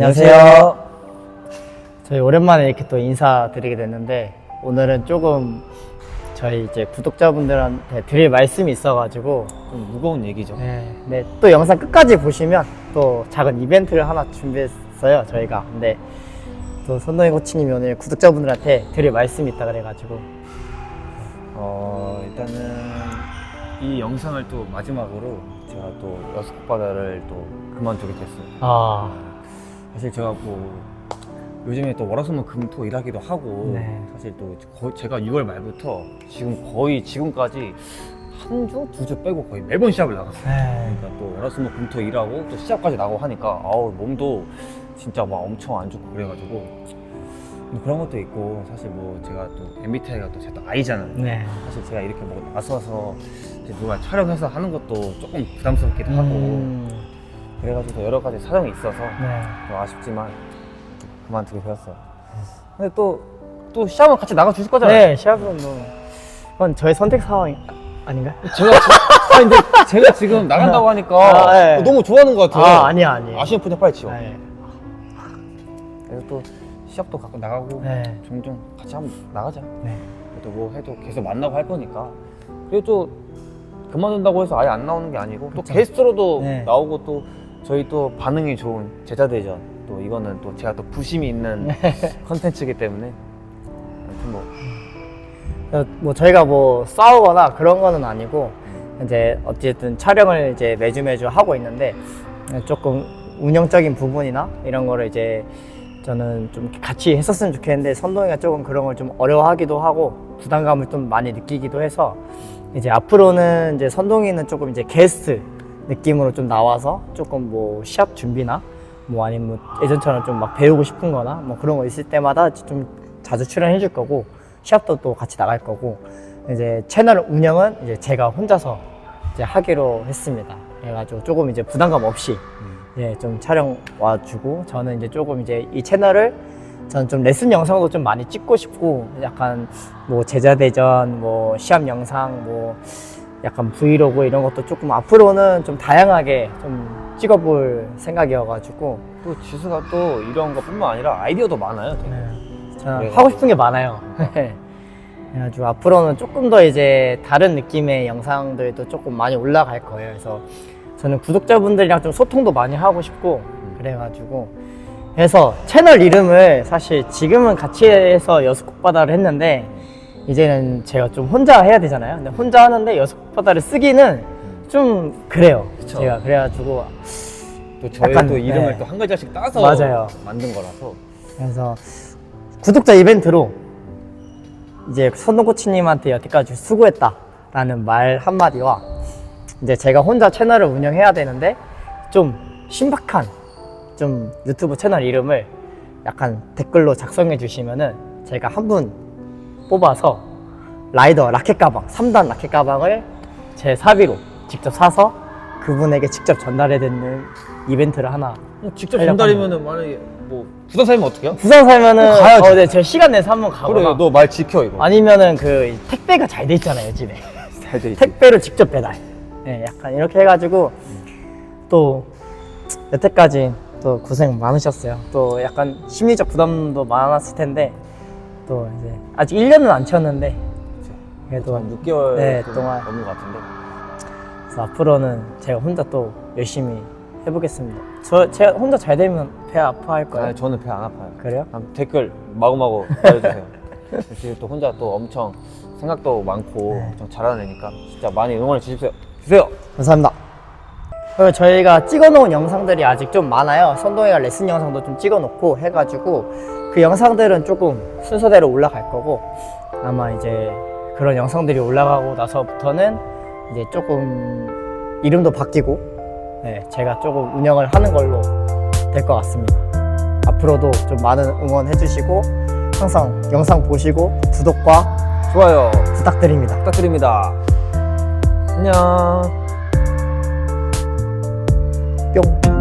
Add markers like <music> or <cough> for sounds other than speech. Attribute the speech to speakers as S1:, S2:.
S1: 안녕하세요. 저희 오랜만에 이렇게 또 인사드리게 됐는데 오늘은 조금 저희 이제 구독자분들한테 드릴 말씀이 있어가지고
S2: 좀 무거운 얘기죠.
S1: 네, 네, 또 영상 끝까지 보시면 또 작은 이벤트를 하나 준비했어요 저희가 근데 또 선동희 코치님이 오늘 구독자분들한테 드릴 말씀이 있다 그래가지고
S2: 어, 일단은 이 영상을 또 마지막으로 제가 또 여섯 바다를 또 그만두게 됐어요.
S1: 아
S2: 사실 제가 뭐 요즘에 또 월화수목 금토 일하기도 하고
S1: 네.
S2: 사실 또 거의 제가 6월 말부터 지금 거의 지금까지 한 주, 두 주 빼고 거의 매번 시합을 나갔어요.
S1: 네.
S2: 그러니까 또 월화수목 금토 일하고 또 시합까지 나고 하니까 아우 몸도 진짜 막 엄청 안 좋고 그래가지고 뭐 그런 것도 있고 사실 뭐 제가 또 MBTI가 또 제가 또 I잖아요.
S1: 네.
S2: 사실 제가 이렇게 뭐 나서서 이제 누가 촬영해서 하는 것도 조금 부담스럽기도 하고
S1: 음,
S2: 그래가지고 또 여러 가지 사정이 있어서
S1: 네.
S2: 좀 아쉽지만 그만두게 되었어요. 근데 또, 또 시합은 같이 나가 주실 거잖아요.
S1: 네 시합은 뭐 그건 저의 선택 상황 아닌가 요? <laughs>
S2: 제가, 지- 아니, 근데 제가 지금 나간다고 하니까
S1: 아, 네.
S2: 어, 너무 좋아하는 것 같아요.
S1: 아 아니야 아니에요
S2: 아시안 푸드 빨리 치워.
S1: 네.
S2: 그래서 또 시합도 가끔 나가고
S1: 네.
S2: 종종 같이 한번 나가자.
S1: 네.
S2: 그래도 뭐 해도 계속 만나고 할 거니까. 그리고 또 그만둔다고 해서 아예 안 나오는 게 아니고 또. 게스트로도
S1: 네.
S2: 나오고 또 저희 또 반응이 좋은 제자대전 또 이거는 또 제가 또 부심이 있는
S1: 네. <laughs>
S2: 컨텐츠이기 때문에 아무튼 뭐
S1: 어, 뭐 저희가 뭐 싸우거나 그런 거는 아니고 이제 어쨌든 촬영을 이제 매주 매주 하고 있는데 조금 운영적인 부분이나 이런 거를 이제 저는 좀 같이 했었으면 좋겠는데 선동이가 조금 그런 걸 좀 어려워하기도 하고 부담감을 좀 많이 느끼기도 해서 이제 앞으로는 이제 선동이는 조금 이제 게스트 느낌으로 좀 나와서 조금 뭐 시합 준비나 뭐 아니면 뭐 예전처럼 좀 막 배우고 싶은 거나 뭐 그런 거 있을 때마다 좀 자주 출연해 줄 거고 시합도 또 같이 나갈 거고 이제 채널 운영은 이제 제가 혼자서 이제 하기로 했습니다. 그래가지고 조금 이제 부담감 없이 예, 좀 촬영 와주고 저는 이제 조금 이제 이 채널을 저는 좀 레슨 영상도 좀 많이 찍고 싶고 약간 뭐 제자대전 뭐 시합 영상 뭐 약간 브이로그 이런 것도 조금 앞으로는 좀 다양하게 좀 찍어볼 생각이어가지고
S2: 또 지수가 또 이런 것뿐만 아니라 아이디어도 많아요. 되게.
S1: 저는
S2: 그래가지고.
S1: 하고 싶은 게 많아요. <laughs> 그래가지고 앞으로는 조금 더 이제 다른 느낌의 영상들도 조금 많이 올라갈 거예요. 그래서 저는 구독자분들이랑 좀 소통도 많이 하고 싶고 그래가지고 해서 채널 이름을 사실 지금은 같이 해서 여섯곡바다를 했는데 이제는 제가 좀 혼자 해야 되잖아요. 근데 혼자 하는데 여섯곡바다를 쓰기는 좀 그래요.
S2: 그쵸.
S1: 제가 그래가지고
S2: 또 저희
S1: 약간,
S2: 또 이름을
S1: 네.
S2: 또 한 글자씩 따서
S1: 맞아요.
S2: 만든 거라서
S1: 그래서 구독자 이벤트로 이제 선동 코치님한테 여태까지 수고했다라는 말 한마디와 이제 제가 혼자 채널을 운영해야 되는데 좀 신박한 좀 유튜브 채널 이름을 약간 댓글로 작성해 주시면은 제가 한분 뽑아서 라이더 라켓 가방 3단 라켓 가방을 제 사비로 직접 사서 그분에게 직접 전달해 드리는 이벤트를 하나
S2: 뭐 직접
S1: 하려고
S2: 전달이면은 만약에 뭐 부산 살면 어떡해요?
S1: 부산 살면은
S2: 가야지.
S1: 어, 네, 제가 시간 내서 한번 가거나
S2: 그래 너 말 지켜 이거.
S1: 아니면은 그 택배가 잘 돼 있잖아요 요즘에. <laughs>
S2: 잘돼
S1: 택배를 직접 배달. 네, 약간 이렇게 해가지고 또 여태까지 또 고생 많으셨어요. 또 약간 심리적 부담도 많았을 텐데 또 이제 아직 1년은 안 채웠는데 그래도
S2: 한 6개월
S1: 네,
S2: 좀
S1: 동안.
S2: 넘은 것 같은데
S1: 그래서 앞으로는 제가 혼자 또 열심히 해보겠습니다 저 제가 혼자 잘 되면 배 아파할 거예요
S2: 아, 저는 배 안 아파요
S1: 그래요?
S2: 한번 댓글 마구마구 알려주세요 <laughs> 지금 또 혼자 또 엄청 생각도 많고
S1: 네.
S2: 엄청 잘하는 애니까 진짜 많이 응원해 주십시오 주세요
S1: 감사합니다. 그리고 저희가 찍어놓은 영상들이 아직 좀 많아요. 선동이가 레슨 영상도 좀 찍어놓고 해가지고 그 영상들은 조금 순서대로 올라갈 거고 아마 이제 그런 영상들이 올라가고 나서부터는 이제 조금 이름도 바뀌고 네, 제가 조금 운영을 하는 걸로 될 것 같습니다. 앞으로도 좀 많은 응원해 주시고 항상 영상 보시고 구독과
S2: 좋아요
S1: 부탁드립니다.
S2: 부탁드립니다 안녕
S1: 뿅.